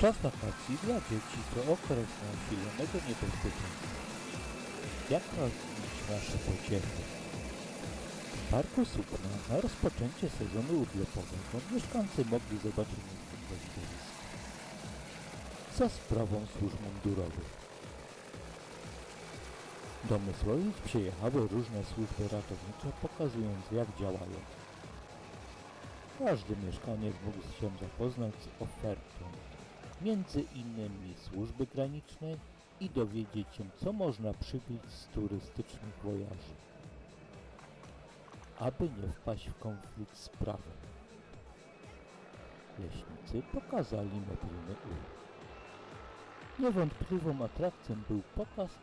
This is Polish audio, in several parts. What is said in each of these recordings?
Czas wakacji dla dzieci to okres nasilonego niebezpieczeństwa. Jak rozbić nasze pociechy? W Parku Sukna na rozpoczęcie sezonu urlopowego mieszkańcy mogli zobaczyć niezwykłe widowisko. Za sprawą służb mundurowych. Do Mysłowic przyjechały różne służby ratownicze, pokazując jak działają. Każdy mieszkaniec mógł się zapoznać z ofertą, między innymi służby granicznej i dowiedzieć się, co można przywieźć z turystycznych wojaży, aby nie wpaść w konflikt z prawem. Leśnicy pokazali mobilny urząd. Niewątpliwą atrakcją był pokaz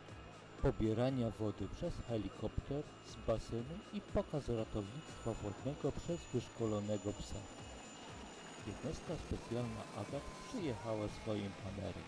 pobierania wody przez helikopter z basenu i pokaz ratownictwa wodnego przez wyszkolonego psa. Jednostka specjalna AGAT przyjechała swoim panerem.